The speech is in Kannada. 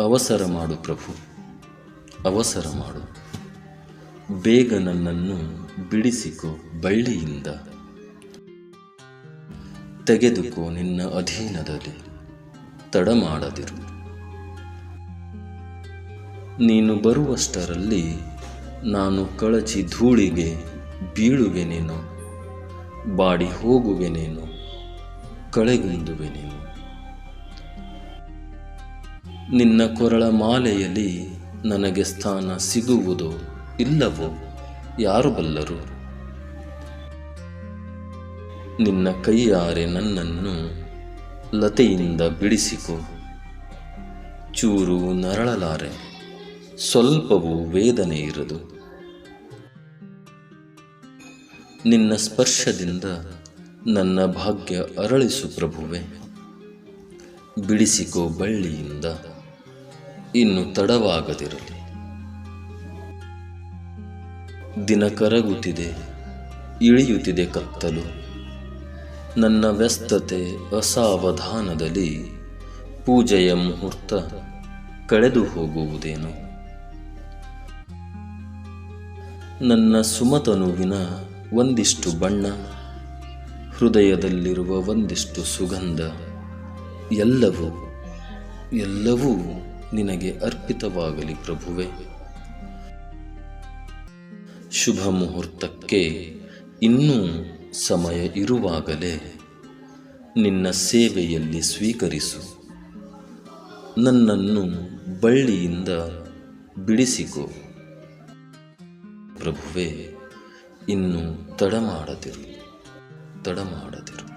ಅವಸರ ಮಾಡು ಪ್ರಭು, ಅವಸರ ಮಾಡು. ಬೇಗ ನನ್ನನ್ನು ಬಿಡಿಸಿಕೋ ಬಳ್ಳಿಯಿಂದ. ತೆಗೆದುಕೋ ನಿನ್ನ ಅಧೀನದಲ್ಲಿ ತಡ ಮಾಡದಿರು ನೀನು ಬರುವಷ್ಟರಲ್ಲಿ ನಾನು ಕಳಚಿ ಧೂಳಿಗೆ ಬೀಳುವೆನೇನೋ, ಬಾಡಿ ಹೋಗುವೆನೇನೋ, ಕಳೆಗುಂದುವೆನೇನೋ. ನಿನ್ನ ಕೊರಳ ಮಾಲೆಯಲ್ಲಿ ನನಗೆ ಸ್ಥಾನ ಸಿಗುವುದೋ ಇಲ್ಲವೋ ಯಾರು ಬಲ್ಲರು? ನಿನ್ನ ಕೈಯಾರೆ ನನ್ನನ್ನು ಲತೆಯಿಂದ ಬಿಡಿಸಿಕೊ. ಚೂರು ನರಳಲಾರೆ, ಸ್ವಲ್ಪವೂ ವೇದನೆ ಇರದು. ನಿನ್ನ ಸ್ಪರ್ಶದಿಂದ ನನ್ನ ಭಾಗ್ಯ ಅರಳಿಸು ಪ್ರಭುವೆ. ಬಿಡಿಸಿಕೋ ಬಳ್ಳಿಯಿಂದ. ಇನ್ನು ತಡವಾಗದಿರಲಿ. ದಿನ ಕರಗುತ್ತಿದೆ, ಇಳಿಯುತ್ತಿದೆ ಕತ್ತಲು. ನನ್ನ ವ್ಯಸ್ತತೆ ಅಸಾವಧಾನದಲ್ಲಿ ಪೂಜೆಯ ಮುಹೂರ್ತ ಕಳೆದು ಹೋಗುವುದೇನು? ನನ್ನ ಸುಮತನುವಿನ ಒಂದಿಷ್ಟು ಬಣ್ಣ, ಹೃದಯದಲ್ಲಿರುವ ಒಂದಿಷ್ಟು ಸುಗಂಧ, ಎಲ್ಲವೂ ಎಲ್ಲವೂ ನಿನಗೆ ಅರ್ಪಿತವಾಗಲಿ ಪ್ರಭುವೆ. ಶುಭ ಮುಹೂರ್ತಕ್ಕೆ ಇನ್ನೂ ಸಮಯ ಇರುವಾಗಲೇ ನಿನ್ನ ಸೇವೆಯಲ್ಲಿ ಸ್ವೀಕರಿಸು. ನನ್ನನ್ನು ಬಳ್ಳಿಯಿಂದ ಬಿಡಿಸಿಕೊ. ಪ್ರಭುವೆ, ಇನ್ನು ತಡಮಾಡದಿರು ತಡಮಾಡದಿರು. ತಡ ಮಾಡದಿರು